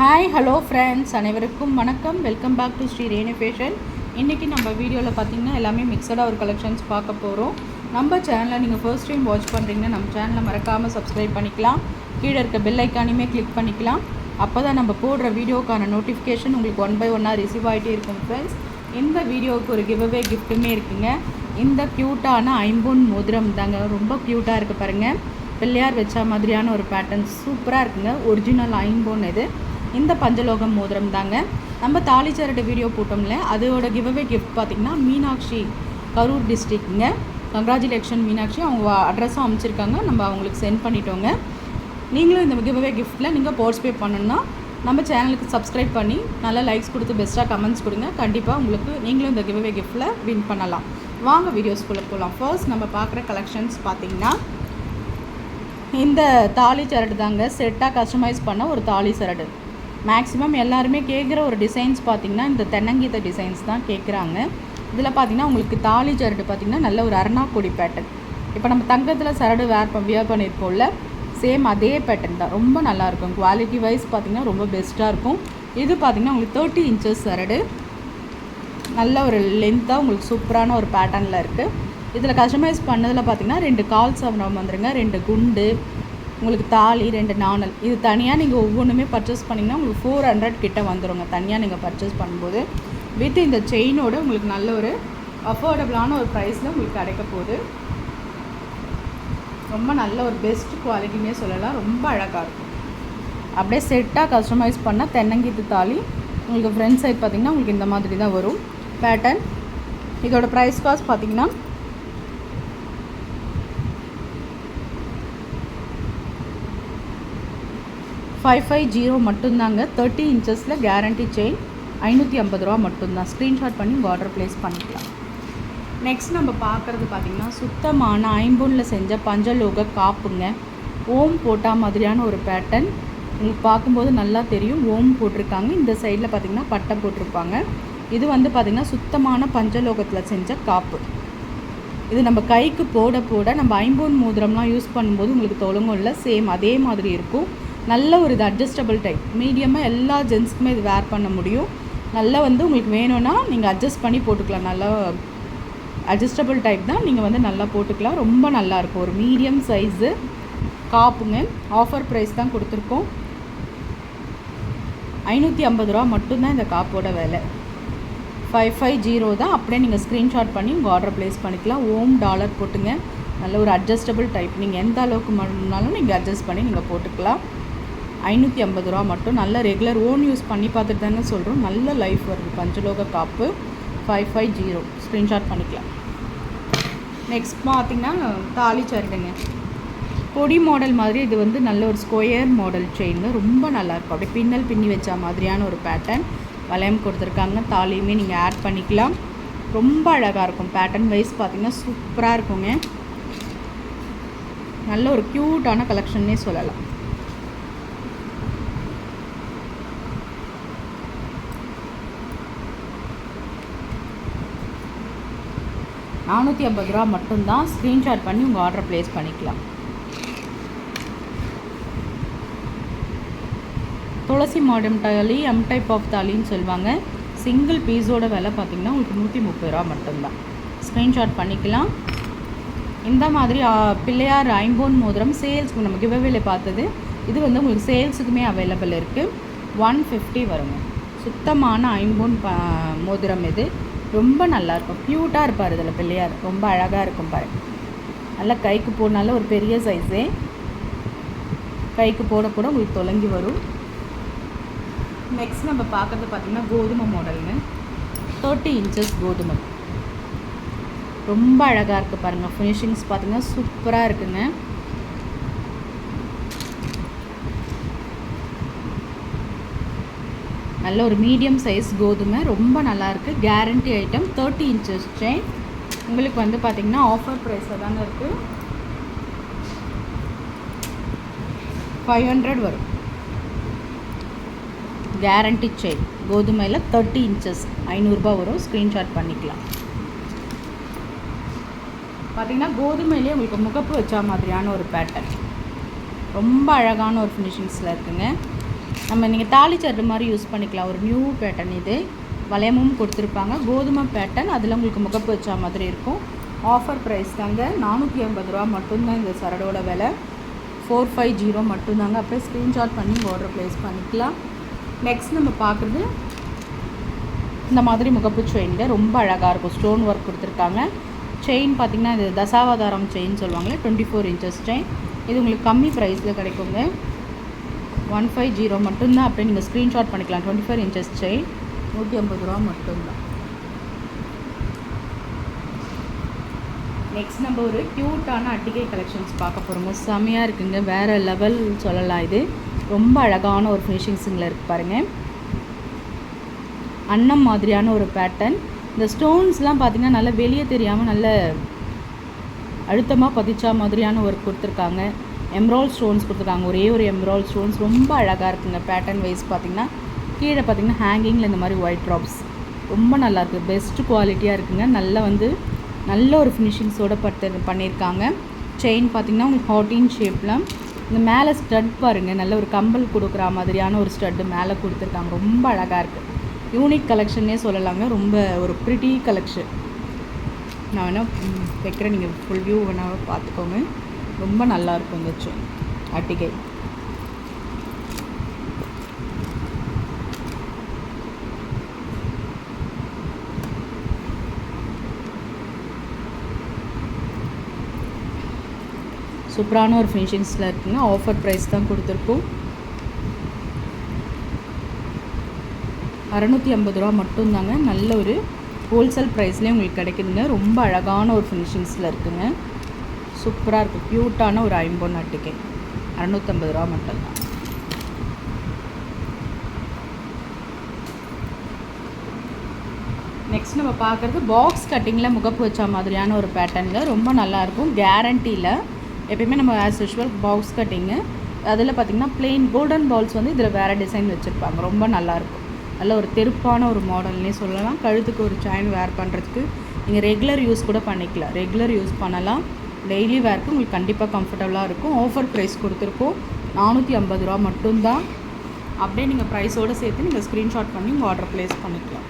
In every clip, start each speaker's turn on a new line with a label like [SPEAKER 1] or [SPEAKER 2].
[SPEAKER 1] Hi hello friends அனைவருக்கும் வணக்கம். Welcome back to Sri Renu fashion இன்றைக்கி நம்ம வீடியோவில் பார்த்தீங்கன்னா எல்லாமே மிக்சடாக ஒரு கலெக்ஷன்ஸ் பார்க்க போகிறோம் நம்ம சேனலை நீங்கள் ஃபர்ஸ்ட் டைம் வாட்ச் பண்ணுறீங்கன்னா நம்ம சேனலை மறக்காமல் சப்ஸ்கிரைப் பண்ணிக்கலாம். கீழே இருக்க பெல் ஐக்கானையுமே கிளிக் பண்ணிக்கலாம். அப்போ தான் நம்ம போடுற வீடியோக்கான நோட்டிஃபிகேஷன் உங்களுக்கு ஒன் பை ஒன்னாக ரிசீவ் ஆகிட்டே இருக்கும் ஃப்ரெண்ட்ஸ் இந்த வீடியோவுக்கு ஒரு கிவ்அவே கிஃப்ட்டுமே இருக்குங்க. இந்த க்யூட்டான ஐம்பொன் மோதிரம் தாங்க. ரொம்ப க்யூட்டாக இருக்குது பாருங்கள் பிள்ளையார் வச்ச மாதிரியான ஒரு பேட்டர்ன் சூப்பராக இருக்குங்க. ஒரிஜினல் ஐம்பொன் இது. இந்த பஞ்சலோகம் மோதிரம் தாங்க. நம்ம தாலிச்சரட்டு வீடியோ போட்டோம்ல அதோட கிவ்அவே கிஃப்ட் பார்த்திங்கன்னா மீனாட்சி கரூர் டிஸ்ட்ரிக்ட்ங்க கங்க்ராச்சுலேஷன் மீனாட்சி அவங்க அட்ரஸும் அமைச்சிருக்காங்க. நம்ம அவங்களுக்கு சென்ட் பண்ணிட்டோங்க. நீங்களும் இந்த கிவ்அவே கிஃப்ட்டில் நீங்கள் பார்ட்டிசிபேட் பண்ணணும்னா நம்ம சேனலுக்கு சப்ஸ்கிரைப் பண்ணி நல்லா லைக்ஸ் கொடுத்து பெஸ்ட்டாக கமெண்ட்ஸ் கொடுங்க. கண்டிப்பாக உங்களுக்கு நீங்களும் இந்த கிவ்அவே கிஃப்ட்டில் வின் பண்ணலாம். வாங்க வீடியோஸ்குள்ளே போகலாம் ஃபர்ஸ்ட் நம்ம பார்க்குற கலெக்ஷன்ஸ் பார்த்திங்கன்னா இந்த தாலி சரடு தாங்க. செட்டாக கஸ்டமைஸ் பண்ண ஒரு தாலி சரடு. மேக்ஸிமம் எல்லாருமே கேட்குற ஒரு டிசைன்ஸ் பார்த்திங்கன்னா இந்த தென்னங்கீத்த டிசைன்ஸ் தான் கேட்குறாங்க இதில் பார்த்திங்கன்னா உங்களுக்கு தாலி சரடு பார்த்திங்கன்னா நல்ல ஒரு அருணாக்கொடி பேட்டர்ன் இப்போ நம்ம தங்கத்தில் சரடு வேர் வியர் பண்ணியிருப்போம்ல சேம் அதே பேட்டர்ன் தான். ரொம்ப நல்லாயிருக்கும் குவாலிட்டி வைஸ் பார்த்திங்கன்னா ரொம்ப பெஸ்ட்டாக இருக்கும். இது பார்த்திங்கன்னா உங்களுக்கு தேர்ட்டி இன்ச்சஸ் சரடு. நல்ல ஒரு லென்த்தாக உங்களுக்கு சூப்பரான ஒரு பேட்டர்னில் இருக்குது இதில் கஸ்டமைஸ் பண்ணதில் பார்த்தீங்கன்னா ரெண்டு கால் சவரம் வந்துருங்க. ரெண்டு குண்டு உங்களுக்கு தாலி ரெண்டு நாணல். இது தனியாக நீங்கள் ஒவ்வொன்றுமே பர்ச்சேஸ் பண்ணிங்கன்னா உங்களுக்கு ஃபோர் ஹண்ட்ரட் கிட்ட வந்துடுங்க தனியாக நீங்கள் பர்ச்சேஸ் பண்ணும்போது வித் இந்த செயினோட உங்களுக்கு நல்ல ஒரு அஃபோர்டபுளான ஒரு ப்ரைஸில் உங்களுக்கு கிடைக்க போகுது. ரொம்ப நல்ல ஒரு பெஸ்ட் குவாலிட்டினே சொல்லலாம். ரொம்ப அழகாக இருக்கும். அப்படியே செட்டாக கஸ்டமைஸ் பண்ணால் தென்னங்கீத்து தாலி உங்களுக்கு ஃப்ரண்ட் சைட் பார்த்திங்கன்னா உங்களுக்கு இந்த மாதிரி தான் வரும். பேட்டர்ன் இதோட ப்ரைஸ் காஸ்ட் பார்த்திங்கன்னா ஃபைவ் ஃபைவ் ஜீரோ மட்டும்தாங்க தேர்ட்டி இன்ச்சஸில் கேரண்டி செயின் ஐநூற்றி ஐம்பது ரூபா மட்டும்தான். ஸ்க்ரீன்ஷாட் பண்ணி உங்கள் ஆர்டர் ப்ளேஸ் பண்ணிக்கலாம். நெக்ஸ்ட் நம்ம பார்க்குறது பார்த்திங்கன்னா சுத்தமான ஐம்பூனில் செஞ்ச பஞ்சலோக காப்புங்க. ஓம் போட்டால் மாதிரியான ஒரு பேட்டர்ன் உங்களுக்கு பார்க்கும்போது நல்லா தெரியும். ஓம் போட்டிருக்காங்க. இந்த சைடில் பார்த்திங்கன்னா பட்டை போட்டிருப்பாங்க. இது வந்து பார்த்திங்கன்னா சுத்தமான பஞ்சலோகத்தில் செஞ்ச காப்பு. இது நம்ம கைக்கு போட போட நம்ம ஐம்பொன் மோதிரம்லாம் யூஸ் பண்ணும்போது உங்களுக்கு தொலங்கும் இல்லை சேம் அதே மாதிரி இருக்கும். நல்ல ஒரு இது அட்ஜஸ்டபிள் டைப் மீடியமாக எல்லா ஜென்ஸ்க்குமே இது வேர் பண்ண முடியும். நல்லா வந்து உங்களுக்கு வேணும்னா நீங்கள் அட்ஜஸ்ட் பண்ணி போட்டுக்கலாம். நல்லா அட்ஜஸ்டபிள் டைப் தான். நீங்கள் வந்து நல்லா போட்டுக்கலாம். ரொம்ப நல்லாயிருக்கும் ஒரு மீடியம் சைஸு காப்புங்க. ஆஃபர் ப்ரைஸ் தான் கொடுத்துருக்கோம். ஐநூற்றி ஐம்பது ரூபா மட்டும்தான் இந்த காப்போட விலை. ஃபைவ் ஃபைவ் ஜீரோ தான். அப்படியே நீங்கள் ஸ்க்ரீன்ஷாட் பண்ணி உங்கள் ஆர்டர் ப்ளேஸ் பண்ணிக்கலாம். ஓம் டாலர் போட்டுங்க. நல்ல ஒரு அட்ஜஸ்டபிள் டைப் நீங்கள் எந்த அளவுக்கு பண்ணாலும் நீங்கள் அட்ஜஸ்ட் பண்ணி நீங்கள் போட்டுக்கலாம். ஐநூற்றி ஐம்பது ரூபா மட்டும். நல்ல ரெகுலர் ஓன் யூஸ் பண்ணி பார்த்துட்டு தானே சொல்கிறோம் நல்ல லைஃப் வருது. பஞ்சலோக காப்பு ஃபைவ் ஃபைவ் ஜீரோ ஸ்க்ரீன்ஷாட் பண்ணிக்கலாம். நெக்ஸ்ட் பார்த்திங்கன்னா தாலி சரடுங்க. கொடி மாடல் மாதிரி இது வந்து நல்ல ஒரு ஸ்கொயர் மாடல் செயின் ரொம்ப நல்லாயிருக்கும் அப்படியே பின்னல் பின்னி வச்ச மாதிரியான ஒரு பேட்டர்ன் வளையம் கொடுத்துருக்காங்க. தாலியுமே நீங்கள் ஆட் பண்ணிக்கலாம். ரொம்ப அழகாக இருக்கும். பேட்டர்ன் வைஸ் பார்த்திங்கன்னா சூப்பராக இருக்குங்க. நல்ல ஒரு க்யூட்டான கலெக்ஷன்னே சொல்லலாம். நானூற்றி ஐம்பது ரூபா மட்டும்தான் ஸ்க்ரீன்ஷாட் பண்ணி உங்கள் ஆர்டர் ப்ளேஸ் பண்ணிக்கலாம். துளசி மாடம் தாலி எம் டைப் ஆஃப் தாலின்னு சொல்லுவாங்க. சிங்கிள் பீஸோட விலை பார்த்திங்கன்னா உங்களுக்கு நூற்றி முப்பது ரூபா மட்டும்தான். ஸ்க்ரீன்ஷாட் பண்ணிக்கலாம். இந்த மாதிரி பிள்ளையார் ஐம்போன் மோதிரம் சேல்ஸ்க்கு நம்ம கிவ்அவேல பார்த்தது. இது வந்து உங்களுக்கு சேல்ஸுக்குமே அவைலபிள் இருக்குது ஒன் ஃபிஃப்டி வருங்க. சுத்தமான ஐம்போன் ப மோதிரம் இது. ரொம்ப நல்லாயிருக்கும். க்யூட்டாக இருப்பார் இதில் பிள்ளையார். ரொம்ப அழகாக இருக்கும் பாரு. நல்லா கைக்கு போனாலும் ஒரு பெரிய சைஸே கைக்கு போட கூட உங்களுக்கு தொலங்கி வரும். நெக்ஸ்ட் நம்ம பார்க்குறது பார்த்திங்கன்னா கோதுமை மாடலுங்க தேர்ட்டி இன்ச்சஸ் கோதுமை. ரொம்ப அழகாக இருக்குது பாருங்கள் ஃபினிஷிங்ஸ் பார்த்திங்கன்னா சூப்பராக இருக்குங்க. நல்ல ஒரு மீடியம் சைஸ் கோதுமை ரொம்ப நல்லாயிருக்கு. Guarantee item thirty inches chain உங்களுக்கு வந்து பார்த்திங்கன்னா ஆஃபர் ப்ரைஸில் தானே இருக்குது ஃபைவ் ஹண்ட்ரட் வரும். கேரண்டி செயின் கோதுமையில் தேர்ட்டி இன்ச்சஸ் ஐநூறுரூபா வரும். ஸ்க்ரீன்ஷாட் பண்ணிக்கலாம். பார்த்திங்கன்னா கோதுமையிலே உங்களுக்கு முகப்பு வச்ச மாதிரியான ஒரு பேட்டர்ன் ரொம்ப அழகான ஒரு ஃபினிஷிங்ஸில் இருக்குங்க. நம்ம நீங்கள் தாலி சட்டு மாதிரி யூஸ் பண்ணிக்கலாம். ஒரு நியூ பேட்டர்ன் இது. வளையமும் கொடுத்துருப்பாங்க. கோதுமை பேட்டர்ன் அதில் உங்களுக்கு முகப்பு வச்சா மாதிரி இருக்கும். ஆஃபர் ப்ரைஸ் தாங்க. நானூற்றி ஐம்பது ரூபா மட்டும்தான் இந்த சரடோட விலை. ஃபோர் ஃபைவ் ஜீரோ மட்டும்தாங்க. அப்படியே ஸ்க்ரீன்ஷாட் பண்ணி ஆர்டர் ப்ளேஸ் பண்ணிக்கலாம். நெக்ஸ்ட் நம்ம பார்க்குறது இந்த மாதிரி முகப்பு செயின்ங்க ரொம்ப அழகாக இருக்கும். ஸ்டோன் ஒர்க் கொடுத்துருக்காங்க. செயின் பார்த்திங்கன்னா இது தசாவதாரம் செயின் சொல்லுவாங்களே டுவெண்ட்டி ஃபோர் இன்ச்சஸ் செயின் இது உங்களுக்கு கம்மி ப்ரைஸில் கிடைக்குங்க. ஒன் ஃபைவ் ஜீரோ மட்டும்தான். அப்படியே நீங்கள் ஸ்க்ரீன்ஷாட் பண்ணிக்கலாம். டுவெண்ட்டி ஃபோர் இன்ச்சஸ் செயின் நூற்றி ஐம்பது ரூபா மட்டும்தான். நெக்ஸ்ட் நம்ம ஒரு க்யூட்டான அட்டிகை கலெக்ஷன்ஸ் பார்க்க போகிறோங்க செம்மையாக இருக்குங்க. வேறு லெவல் சொல்லலாம் இது. ரொம்ப அழகான ஒரு ஃபினிஷிங்ஸுங்கில் இருக்குது பாருங்கள் அன்னம் மாதிரியான ஒரு பேட்டர்ன் இந்த ஸ்டோன்ஸ்லாம் பார்த்திங்கன்னா நல்லா வெளியே தெரியாமல் நல்ல அழுத்தமாக பதிச்சா மாதிரியான ஒர்க் கொடுத்துருக்காங்க. எம்ரால் ஸ்டோன்ஸ் கொடுத்துருக்காங்க. ஒரே ஒரு எம்ரால் ஸ்டோன்ஸ் ரொம்ப அழகாக இருக்குங்க பேட்டர்ன் வைஸ் பார்த்திங்கன்னா கீழே பார்த்திங்கன்னா ஹேங்கிங்கில் இந்த மாதிரி ஒயிட் ட்ராப்ஸ் ரொம்ப நல்லாயிருக்கு பெஸ்ட் குவாலிட்டியாக இருக்குங்க. நல்லா வந்து நல்ல ஒரு ஃபினிஷிங்ஸோடு பட்டு பண்ணியிருக்காங்க செயின் பார்த்திங்கன்னா உங்களுக்கு ஹார்டின் ஷேப்பில் இந்த மேலே ஸ்டட் பாருங்கள் நல்ல ஒரு கம்பல் கொடுக்குற மாதிரியான ஒரு ஸ்டட்டு மேலே கொடுத்துருக்காங்க. ரொம்ப அழகாக இருக்குது யூனிக் கலெக்ஷன்னே சொல்லலாங்க. ரொம்ப ஒரு ப்ரிட்டி கலெக்ஷன் நான் வேணால் வைக்கிறேன். நீங்கள் ஃபுல் வியூ வேணால் பார்த்துக்கோங்க ரொம்ப நல்லாயிருக்கும் இந்த செயின் அட்டிகை சூப்பரான ஒரு ஃபினிஷிங்ஸில் இருக்குங்க. ஆஃபர் ப்ரைஸ் தான் கொடுத்துருக்கோம். அறநூற்றி ஐம்பது ரூபா மட்டும்தாங்க. நல்ல ஒரு ஹோல்சேல் ப்ரைஸ்லேயே உங்களுக்கு கிடைக்குதுங்க. ரொம்ப அழகான ஒரு ஃபினிஷிங்ஸில் இருக்குங்க. சூப்பராக இருக்குது க்யூட்டான ஒரு ஐம்பொன் அட்டிக்கை. அறநூற்றம்பது ரூபா மட்டும்தான். நெக்ஸ்ட் நம்ம பார்க்குறது பாக்ஸ் கட்டிங்கில் முகப்பு வச்ச மாதிரியான ஒரு பேட்டர்னில் ரொம்ப நல்லாயிருக்கும் கேரண்டியில் எப்பயுமே நம்ம ஆஸ் யூஷுவல் பாக்ஸ் கட்டிங்கு அதில் பார்த்திங்கன்னா பிளெயின் கோல்டன் பால்ஸ் வந்து இதில் வேறு டிசைன் வச்சுருப்பாங்க. ரொம்ப நல்லாயிருக்கும் நல்ல ஒரு தெருப்பான ஒரு மாடல்னே சொல்லலாம். கழுத்துக்கு ஒரு செயின் வேர் பண்ணுறதுக்கு நீங்கள் ரெகுலர் யூஸ் கூட பண்ணிக்கலாம். ரெகுலர் யூஸ் பண்ணலாம். டெய்லி வேர்க்கு உங்களுக்கு கண்டிப்பாக கம்ஃபர்டபுளாக இருக்கும். ஆஃபர் ப்ரைஸ் கொடுத்துருக்கோம். நானூற்றி ஐம்பது ரூபா மட்டும்தான். அப்படியே நீங்கள் ப்ரைஸோடு சேர்த்து நீங்கள் ஸ்க்ரீன்ஷாட் பண்ணி உங்கள் ஆர்டர் ப்ளேஸ் பண்ணிக்கலாம்.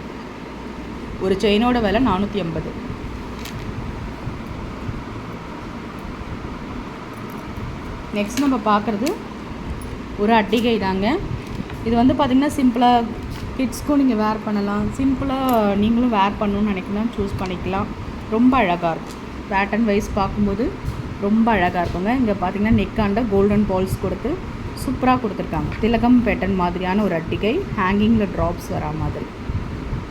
[SPEAKER 1] ஒரு செயினோட விலை நானூற்றி ஐம்பது. நெக்ஸ்ட் நம்ம பார்க்குறது ஒரு அட்டிகை தாங்க. இது வந்து பார்த்திங்கன்னா சிம்பிளாக கிட்ஸ்க்கும் நீங்கள் வேர் பண்ணலாம். சிம்பிளாக நீங்களும் வேர் பண்ணணும்னு நினைக்கலாம் சூஸ் பண்ணிக்கலாம். ரொம்ப அழகாக இருக்கும். பேட்டர்ன் வைஸ் பார்க்கும்போது ரொம்ப அழகாக இருக்குங்க. இங்கே பார்த்தீங்கன்னா நெக்காண்ட கோல்டன் பால்ஸ் கொடுத்து சூப்பராக கொடுத்துருக்காங்க. திலகம் பேட்டர்ன் மாதிரியான ஒரு அட்டிகை ஹேங்கிங்கில் ட்ராப்ஸ் வரா மாதிரி.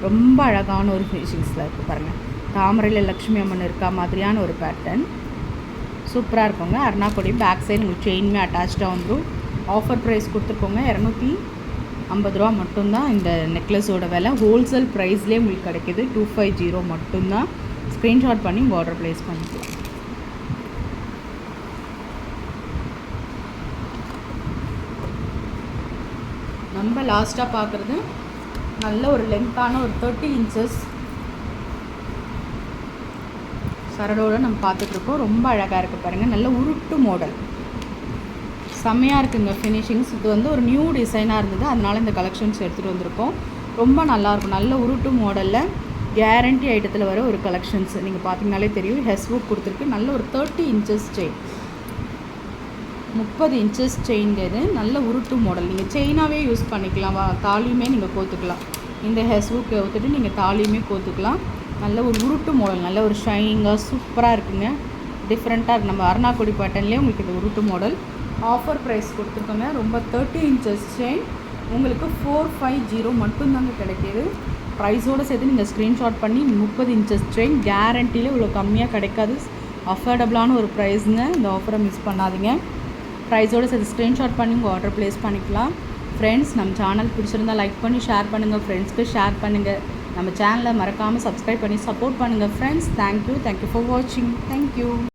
[SPEAKER 1] ரொம்ப அழகான ஒரு ஃபினிஷிங்ஸில் இருக்குது பாருங்கள் தாமரையில் லக்ஷ்மி அம்மன் இருக்கா மாதிரியான ஒரு பேட்டர்ன் சூப்பராக இருக்குங்க. அருணாக்கொடி பேக் சைடு உங்களுக்கு செயின்மே அட்டாச்சாக வந்துடும் ஆஃபர் ப்ரைஸ் கொடுத்துருக்கோங்க. இரநூத்தி ஐம்பது ரூபா மட்டும்தான் இந்த நெக்லஸோட விலை. ஹோல்சேல் ப்ரைஸ்லேயே உங்களுக்கு கிடைக்கிது. டூ ஃபைவ் ஜீரோ மட்டும்தான். ஸ்க்ரீன்ஷாட் பண்ணி பார்டர் ப்ளேஸ் பண்ணிக்கலாம் நம்ம லாஸ்ட்டாக பார்க்குறது நல்ல ஒரு லென்த்தான ஒரு தேர்ட்டி இன்ச்சஸ் சரடோடு நம்ம பார்த்துட்ருக்கோம் ரொம்ப அழகாக இருக்குது பாருங்கள் நல்ல உருட்டு மாடல் செம்மையாக இருக்குங்க ஃபினிஷிங்ஸ் இது வந்து ஒரு நியூ டிசைனாக இருந்தது. அதனால இந்த கலெக்ஷன்ஸ் எடுத்துகிட்டு வந்திருக்கோம். ரொம்ப நல்லாயிருக்கும் நல்ல உருட்டு மாடலில் கேரண்டி ஐட்டத்தில் வர ஒரு கலெக்ஷன்ஸ் நீங்கள் பார்த்தீங்கனாலே தெரியும். ஹெஸ்வுட் கொடுத்துருக்கு. நல்ல ஒரு தேர்ட்டி இன்ச்சஸ் செயின் முப்பது இன்ச்சஸ் செயின் இது. நல்ல உருட்டு மாடல் நீங்கள் செயினாகவே யூஸ் பண்ணிக்கலாம். தாலியுமே நீங்கள் கோத்துக்கலாம். இந்த ஹெஸ்வுக்கு ஊற்றுட்டு நீங்கள் தாலியுமே கோத்துக்கலாம். நல்ல ஒரு உருட்டு மாடல் நல்ல ஒரு ஷைனிங்காக சூப்பராக இருக்குங்க. டிஃப்ரெண்ட்டாக இருக்குது நம்ம அருணாக்குடி பேட்டர்ன்லேயே உங்களுக்கு இது உருட்டு மாடல் ஆஃபர் ப்ரைஸ் கொடுத்துருக்கோங்க. ரொம்ப தேர்ட்டி இன்ச்சஸ் செயின் உங்களுக்கு ஃபோர் ஃபைவ் ஜீரோ மட்டும்தாங்க கிடைக்கிது. ப்ரைஸோடு சேர்த்து நீங்கள் ஸ்க்ரீன்ஷாட் பண்ணி முப்பது இன்ச்சஸ் செயின் கேரண்டியில் இவ்வளோ கம்மியாக கிடைக்காது. அஃபோர்டபுளான ஒரு ப்ரைஸுங்க இந்த ஆஃபரை மிஸ் பண்ணாதீங்க. ப்ரைஸோடு சேர்த்து ஸ்க்ரீன்ஷாட் பண்ணி உங்கள் ஆர்டர் ப்ளேஸ் பண்ணிக்கலாம். ஃப்ரெண்ட்ஸ் நம்ம சேனல் பிடிச்சிருந்தால் லைக் பண்ணி ஷேர் பண்ணுங்கள் ஃப்ரெண்ட்ஸ்க்கு ஷேர் பண்ணுங்கள் நம்ம சேனலை மறக்காமல் சப்ஸ்கிரைப் பண்ணி சப்போர்ட் பண்ணுங்கள் friends thank you thank you for வாட்சிங் தேங்க்யூ